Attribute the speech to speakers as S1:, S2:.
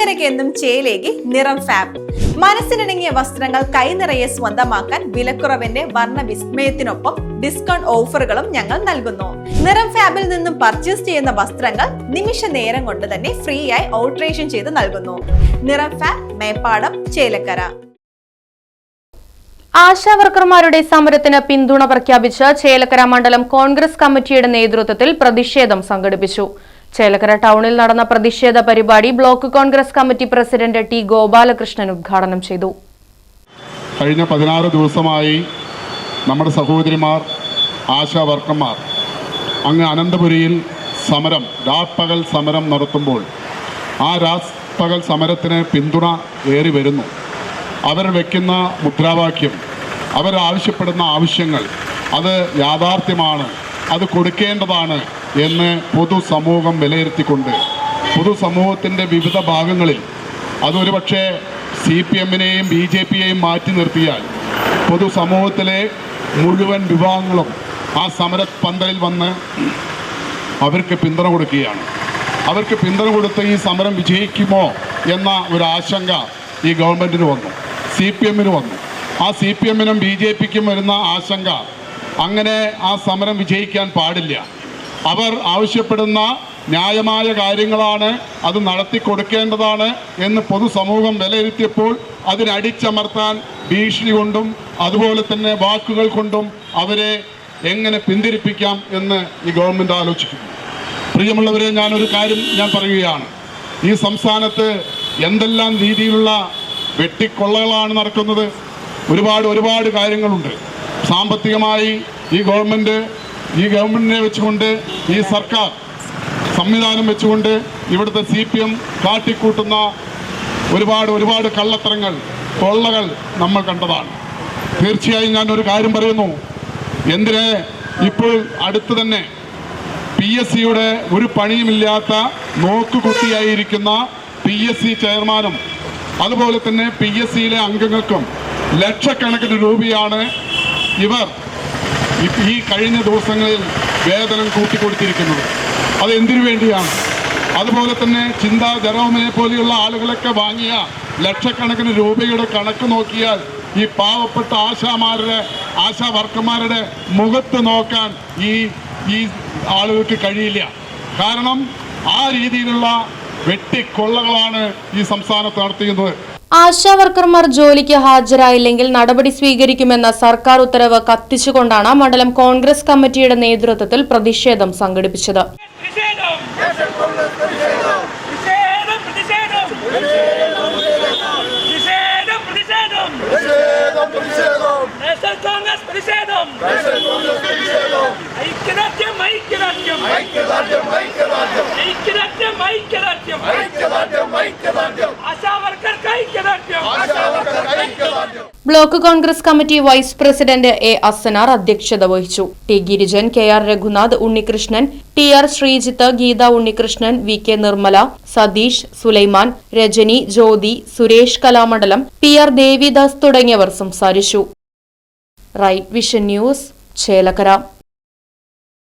S1: ചേലക്കരയ്ക്ക് എന്നും ചേലേകി നിറം ഫാബ് മനസ്സിനിണങ്ങിയ വസ്ത്രങ്ങൾ കൈനിറയെ സ്വന്തമാക്കാൻ വിലക്കുറവിന്റെ വർണ വിസ്മയത്തിനൊപ്പം ഡിസ്കൗണ്ട് ഓഫറുകളും ഞങ്ങൾ നൽകുന്നു. നിറം ഫാബിൽ നിന്നും പർച്ചേസ് ചെയ്യുന്ന വസ്ത്രങ്ങൾ നിമിഷ നേരം കൊണ്ട് തന്നെ ഫ്രീ ആയി ഓൾട്രേഷൻ ചെയ്ത് നൽകുന്നു. നിറം ഫാബ് മേപ്പാടം ചേലക്കര.
S2: ആശാവർക്കർമാരുടെ സമരത്തിന് പിന്തുണ പ്രഖ്യാപിച്ച് ചേലക്കര മണ്ഡലം കോൺഗ്രസ് കമ്മിറ്റിയുടെ നേതൃത്വത്തിൽ പ്രതിഷേധം സംഘടിപ്പിച്ചു. ചേലക്കര ടൗണിൽ നടന്ന പ്രതിഷേധ പരിപാടി block Congress committee president T Gopalakrishnan ഉദ്ഘാടനം ചെയ്തു.
S3: കഴിഞ്ഞ പതിനാറ് ദിവസമായി നമ്മുടെ സഹോദരിമാർ ആശാ വർക്കർമാർ അങ്ങ് അനന്തപുരിയിൽ സമരം രാപ്പകൽ സമരം നടത്തുമ്പോൾ ആ രാപ്പകൽ സമരത്തിന് പിന്തുണ ഏറി വരുന്നു. അവർ വയ്ക്കുന്ന മുദ്രാവാക്യം അവരാവശ്യപ്പെടുന്ന ആവശ്യങ്ങൾ അത് യാഥാർത്ഥ്യമാണ് അത് കൊടുക്കേണ്ടതാണ് എന്ന് പൊതുസമൂഹം വിലയിരുത്തിക്കൊണ്ട് പൊതുസമൂഹത്തിന്റെ വിവിധ ഭാഗങ്ങളിൽ അതൊരു പക്ഷേ സി പി എമ്മിനെയും ബി ജെ പിയെയും മാറ്റി നിർത്തിയാൽ പൊതുസമൂഹത്തിലെ മുഴുവൻ വിഭാഗങ്ങളും ആ സമര പന്തലിൽ വന്ന് അവർക്ക് പിന്തുണ കൊടുക്കുകയാണ്. അവർക്ക് പിന്തുണ കൊടുത്ത് ഈ സമരം വിജയിക്കുമോ എന്ന ഒരു ആശങ്ക ഈ ഗവൺമെന്റിന് വന്നു സി പി എമ്മിന് വന്നു. ആ സി പി എമ്മിനും ബി ജെ പിക്കും വരുന്ന ആശങ്ക അങ്ങനെ ആ സമരം വിജയിക്കാൻ പാടില്ല. അവർ ആവശ്യപ്പെടുന്ന ന്യായമായ കാര്യങ്ങളാണ് അത് നടത്തി കൊടുക്കേണ്ടതാണ് എന്ന് പൊതുസമൂഹം വിലയിരുത്തിയപ്പോൾ അതിനടിച്ചമർത്താൻ ഭീഷണി കൊണ്ടും അതുപോലെ തന്നെ വാക്കുകൾ കൊണ്ടും അവരെ എങ്ങനെ പിന്തിരിപ്പിക്കാം എന്ന് ഈ ഗവൺമെന്റ് ആലോചിക്കുന്നു. പ്രിയമുള്ളവരെ ഞാനൊരു കാര്യം ഞാൻ പറയുകയാണ്. ഈ സംസ്ഥാനത്ത് എന്തെല്ലാം രീതിയിലുള്ള വെട്ടിക്കൊള്ളകളാണ് നടക്കുന്നത്? ഒരുപാട് ഒരുപാട് കാര്യങ്ങളുണ്ട്. സാമ്പത്തികമായി ഈ ഗവൺമെന്റ് ഈ ഗവൺമെന്റിനെ വെച്ചുകൊണ്ട് ഈ സർക്കാർ സംവിധാനം വെച്ചുകൊണ്ട് ഇവിടുത്തെ സി പി എം കാട്ടിക്കൂട്ടുന്ന ഒരുപാട് ഒരുപാട് കള്ളത്തരങ്ങൾ തൊള്ളകൾ നമ്മൾ കണ്ടതാണ്. തീർച്ചയായും ഞാൻ ഒരു കാര്യം പറയുന്നു. എന്തിനെ? ഇപ്പോൾ അടുത്ത് തന്നെ പി എസ് സിയുടെ ഒരു പണിയുമില്ലാത്ത നോക്കുകുത്തിയായിരിക്കുന്ന പി എസ് സി ചെയർമാനും അതുപോലെ തന്നെ പി എസ് സിയിലെ അംഗങ്ങൾക്കും ലക്ഷക്കണക്കിന് രൂപയാണ് ഇവർ ഈ- കഴിഞ്ഞ ദിവസങ്ങളിൽ വേതനം കൂട്ടിക്കൊടുത്തിരിക്കുന്നത്. അത് എന്തിനു വേണ്ടിയാണ്? അതുപോലെ തന്നെ ചിന്ത ജറോമിനെ പോലെയുള്ള ആളുകളൊക്കെ വാങ്ങിയ ലക്ഷക്കണക്കിന് രൂപയുടെ കണക്ക് നോക്കിയാൽ ഈ പാവപ്പെട്ട ആശാമാരുടെ ആശാ വർക്കർമാരുടെ മുഖത്ത് നോക്കാൻ ഈ ഈ ആളുകൾക്ക് കഴിയില്ല. കാരണം ആ രീതിയിലുള്ള വെട്ടിക്കൊള്ളകളാണ് ഈ സംസ്ഥാനത്ത് നടത്തിയത്
S2: ആശാ വർക്കർമാർ ജോലിക്ക് ഹാജരായില്ലെങ്കിൽ നടപടി സ്വീകരിക്കുമെന്ന സർക്കാർ ഉത്തരവ് കത്തിച്ചുകൊണ്ടാണ് മണ്ഡലം കോൺഗ്രസ് കമ്മിറ്റിയുടെ നേതൃത്വത്തിൽ പ്രതിഷേധം സംഘടിപ്പിച്ചത്
S4: പ്രതിഷേധം പ്രതിഷേധം പ്രതിഷേധം പ്രതിഷേധം പ്രതിഷേധം നാഷണൽ കോൺഗ്രസ് പ്രതിഷേധം ഐക്യദാർഢ്യം ഐക്യദാർഢ്യം ഐക്യദാർഢ്യം ഐക്യദാർഢ്യം ആശാവർക്കർക്ക് ഐക്യദാർഢ്യം
S2: block Congress committee vice president A Asanar അധ്യക്ഷത വഹിച്ചു. T Girijan K R Raghunath Unnikrishnan T R Sreejith Geetha Unnikrishnan V K Nirmala Satheesh Sulaiman Rajani Jyothi Suresh Kalamandalam P R Devidas തുടങ്ങിയവർ സംസാരിച്ചു. Right vision news Chelakkara.